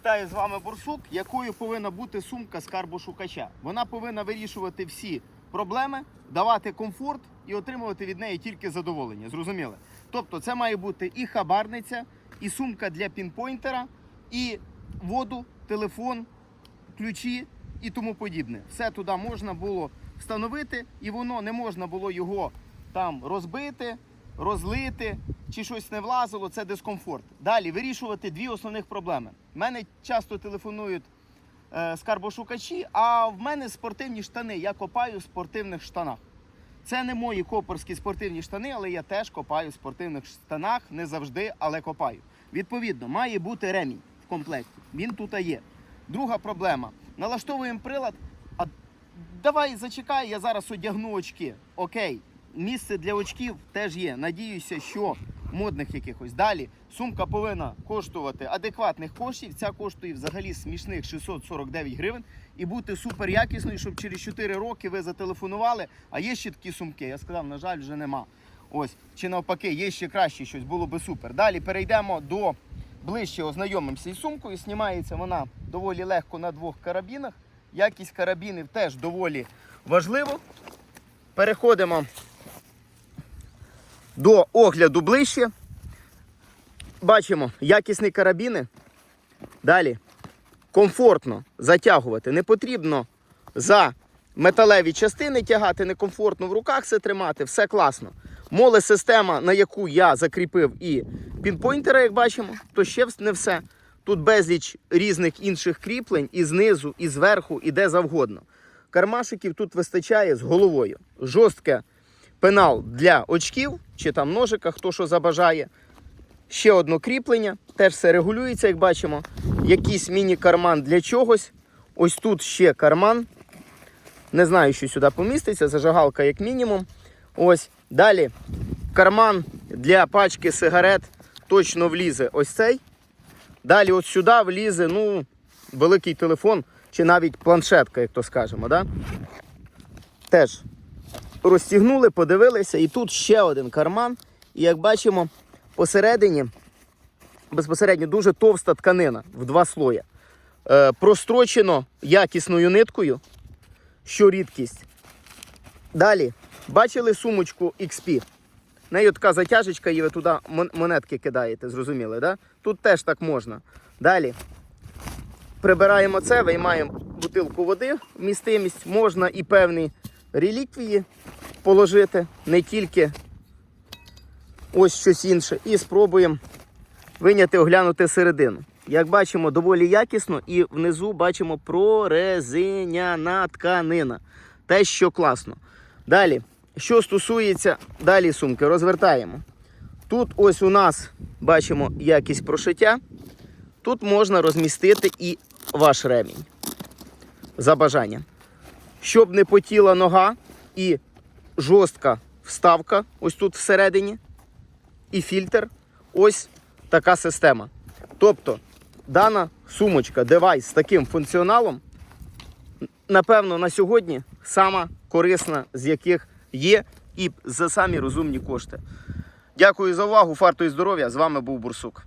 Вітаю з вами Бурсук. Якою повинна бути сумка скарбошукача? Вона повинна вирішувати всі проблеми, давати комфорт і отримувати від неї тільки задоволення. Зрозуміли? Тобто, це має бути і хабарниця, і сумка для пінпойнтера, і воду, телефон, ключі і тому подібне. Все туди можна було встановити, і воно не можна було його там розбити, розлити чи щось не влазило, це дискомфорт. Далі вирішувати дві основних проблеми. Мене часто телефонують е, скарбошукачі, а в мене спортивні штани. Я копаю в спортивних штанах. Це не мої копорські спортивні штани, але я теж копаю в спортивних штанах, не завжди, але копаю. Відповідно, має бути ремінь в комплекті. Він тут є. Друга проблема. Налаштовуємо прилад. А давай зачекай, я зараз одягну очки. Окей, місце для очків теж є. Надіюся, що модних якихось. Далі сумка повинна коштувати адекватних коштів. Ця коштує взагалі смішних 649 гривень і бути супер якісною, щоб через 4 роки ви зателефонували. А є ще такі сумки. Я сказав, на жаль, вже нема. Ось, чи навпаки, є ще краще щось, було би супер. Далі перейдемо до ближче ознайомимося із сумкою. Знімається вона доволі легко на двох карабінах. Якість карабінів теж доволі важливо. Переходимо до огляду ближче. Бачимо якісні карабіни. Далі комфортно затягувати. Не потрібно за металеві частини тягати, некомфортно в руках це тримати, все класно. Моле система, на яку я закріпив і пінпойнтера, як бачимо, то ще не все. Тут безліч різних інших кріплень і знизу, і зверху, і де завгодно. Кармашиків тут вистачає з головою. Жорстке пенал для очків чи там ножика, хто що забажає. Ще одне кріплення, теж все регулюється, як бачимо. Якийсь міні-карман для чогось. Ось тут ще карман. Не знаю, що сюди поміститься, зажигалка як мінімум. Ось. Далі карман для пачки сигарет точно влізе ось цей. Далі от сюди влізе ну, великий телефон чи навіть планшетка, як то скажемо. Да? Теж розтягнули, подивилися, і тут ще один карман. І як бачимо, посередині безпосередньо дуже товста тканина в два слоя. Е, прострочено якісною ниткою, що рідкість. Далі бачили сумочку XP. В неї така затяжечка, і ви туди монетки кидаєте, зрозуміли, да? Тут теж так можна. Далі прибираємо це, виймаємо бутилку води, вмістимість, можна і певні реліквії положити, не тільки ось щось інше. І спробуємо виняти, оглянути середину. Як бачимо, доволі якісно, і внизу бачимо прорезиняна тканина. Те, що класно. Далі, що стосується далі сумки, розвертаємо. Тут ось у нас бачимо якість прошиття. Тут можна розмістити і ваш ремінь за бажанням. Щоб не потіла нога і жорстка вставка ось тут всередині, і фільтр. Ось така система. Тобто, дана сумочка, девайс з таким функціоналом, напевно, на сьогодні сама корисна, з яких є, і за самі розумні кошти. Дякую за увагу, фарту і здоров'я. З вами був Бурсук.